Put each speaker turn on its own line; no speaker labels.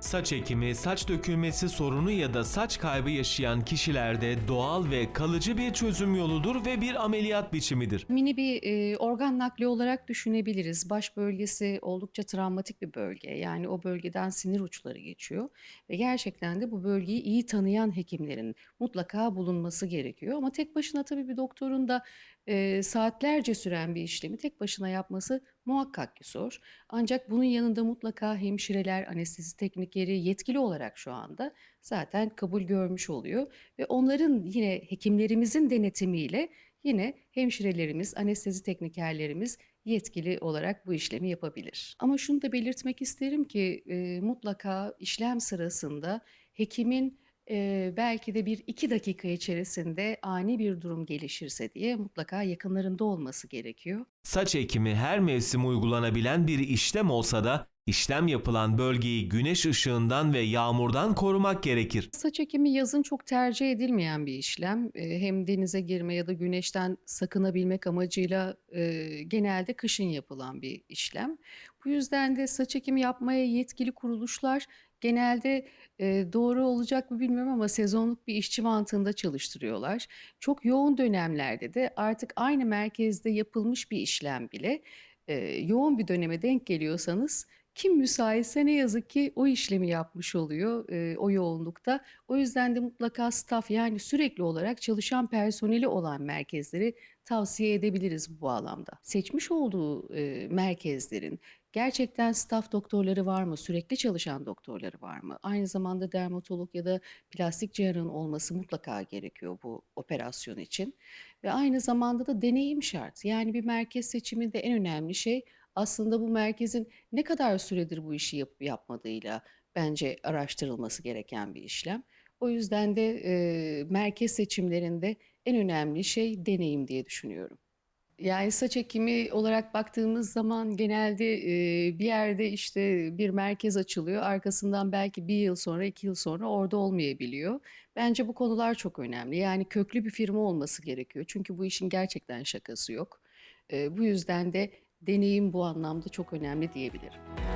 Saç ekimi, saç dökülmesi sorunu ya da saç kaybı yaşayan kişilerde doğal ve kalıcı bir çözüm yoludur ve bir ameliyat biçimidir.
Mini bir e, organ nakli olarak düşünebiliriz. Baş bölgesi oldukça travmatik bir bölge. Yani o bölgeden sinir uçları geçiyor ve gerçekten de bu bölgeyi iyi tanıyan hekimlerin mutlaka bulunması gerekiyor. Ama tek başına tabii bir doktorun da e, saatlerce süren bir işlemi tek başına yapması muhakkak ki zor. Ancak bunun yanında mutlaka hemşireler, anestezi teknikeri yetkili olarak şu anda zaten kabul görmüş oluyor ve onların yine hekimlerimizin denetimiyle yine hemşirelerimiz, anestezi teknikerlerimiz yetkili olarak bu işlemi yapabilir. Ama şunu da belirtmek isterim ki e, mutlaka işlem sırasında hekimin e, belki de bir iki dakika içerisinde ani bir durum gelişirse diye mutlaka yakınlarında olması gerekiyor.
Saç ekimi her mevsim uygulanabilen bir işlem olsa da işlem yapılan bölgeyi güneş ışığından ve yağmurdan korumak gerekir.
Saç ekimi yazın çok tercih edilmeyen bir işlem. E, Hem denize girme ya da güneşten sakınabilmek amacıyla e, genelde kışın yapılan bir işlem. Bu yüzden de saç ekimi yapmaya yetkili kuruluşlar genelde e, doğru olacak mı bilmiyorum ama sezonluk bir işçi mantığında çalıştırıyorlar. Çok yoğun dönemlerde de artık aynı merkezde yapılmış bir işlem bile e, yoğun bir döneme denk geliyorsanız kim müsaitse ne yazık ki o işlemi yapmış oluyor e, o yoğunlukta. O yüzden de mutlaka staff yani sürekli olarak çalışan personeli olan merkezleri tavsiye edebiliriz bu bağlamda. Seçmiş olduğu e, merkezlerin gerçekten staff doktorları var mı, sürekli çalışan doktorları var mı? Aynı zamanda dermatolog ya da plastik cerrahın olması mutlaka gerekiyor bu operasyon için. Ve aynı zamanda da deneyim şart. Yani bir merkez seçiminde en önemli şey aslında bu merkezin ne kadar süredir bu işi yapıp yapmadığıyla bence araştırılması gereken bir işlem. O yüzden de e, merkez seçimlerinde en önemli şey deneyim diye düşünüyorum. Yani saç ekimi olarak baktığımız zaman genelde e, bir yerde işte bir merkez açılıyor. Arkasından belki bir yıl sonra, iki yıl sonra orada olmayabiliyor. Bence bu konular çok önemli. Yani köklü bir firma olması gerekiyor. Çünkü bu işin gerçekten şakası yok. E, bu yüzden de deneyim bu anlamda çok önemli diyebilirim.